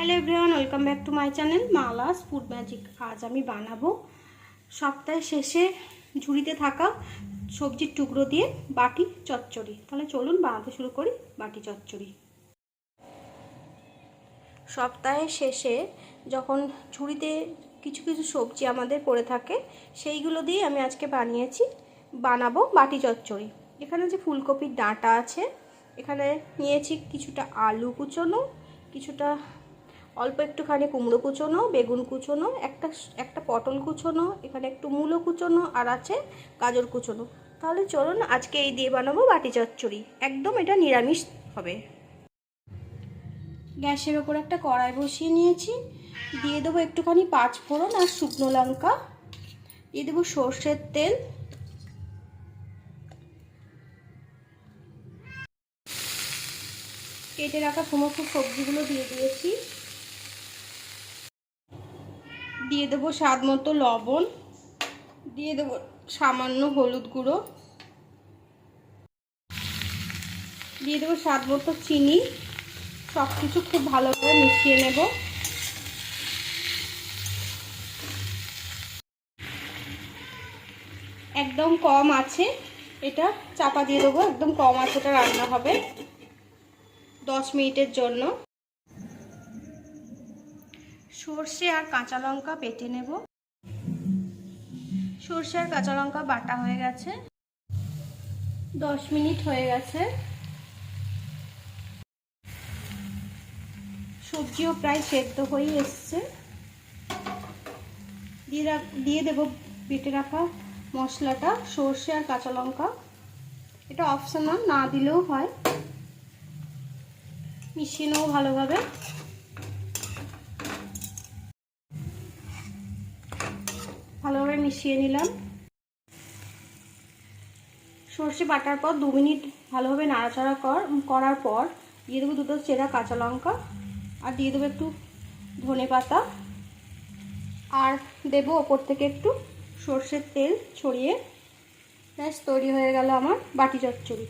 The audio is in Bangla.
Hello everyone welcome back to my channel Mala's food magic আজ আমি বানাবো সপ্তাহের শেষে ঝুড়িতে থাকা সবজির টুকরো দিয়ে বাটি চচ্চড়ি। তাহলে চলুন বানাতে শুরু করি বাটি চচ্চড়ি। সপ্তাহের শেষে যখন ঝুড়িতে কিছু কিছু সবজি আমাদের পড়ে থাকে, সেইগুলো দিয়ে আমি আজকে বানিয়েছি, বানাবো বাটি চচ্চড়ি। এখানে যে ফুলকপির ডাঁটা আছে, এখানে নিয়েছি কিছুটা আলু কুচোনো, কিছুটা অল্প একটুখানি কুমড়ো কুচোনো, বেগুন কুচোনো, একটা একটা পটল কুচোনো, এখানে একটু মূলো কুচোনো আর আছে গাজর কুচোনো। তাহলে চলুন আজকে এই দিয়ে বানাবো বাটি চচ্চড়ি। একদম এটা নিরামিষ হবে। গ্যাসের ওপর একটা কড়াই বসিয়ে নিয়েছি। দিয়ে দেবো একটুখানি পাঁচ ফোড়ন আর শুকনো লঙ্কা। দিয়ে দেবো সর্ষের তেল। কেটে রাখা সমস্ত সবজিগুলো দিয়ে দিয়েছি। দিয়ে দেবো স্বাদ মতো লবণ, দিয়ে দেবো সামান্য হলুদ গুঁড়ো, দিয়ে দেবো স্বাদ মতো চিনি সব কিছু খুব ভালোভাবে মিশিয়ে নেব। একদম কম আছে, এটা চাপা দিয়ে দেবো, একদম কম আছেটা রান্না হবে দশ মিনিটের জন্য। সর্ষে আর কাঁচা লঙ্কা বেটে নেব। সর্ষে আর কাঁচা লঙ্কা বাটা হয়ে গেছে। দশ মিনিট হয়ে গেছে। সবজিও প্রায় সেদ্ধ হয়ে এসছে। দিয়ে দিয়ে দেবো বেটে রাখা মশলাটা, সর্ষে আর কাঁচা লঙ্কা। এটা অপশনাল না দিলেও হয়। মিশিয়ে নেব ভালোভাবে। মিশিয়ে নিলাম। সর্ষে বাটার পর দু মিনিট ভালোভাবে নাড়াচাড়া কর করার পর দিয়ে দেবো দুটো চেরা কাঁচা লঙ্কা আর দিয়ে দেবো একটু ধনে পাতা। আর দেবো ওপর থেকে একটু সর্ষের তেল ছড়িয়ে। ব্যাস, তৈরি হয়ে গেল আমার বাটি চচ্চড়ি।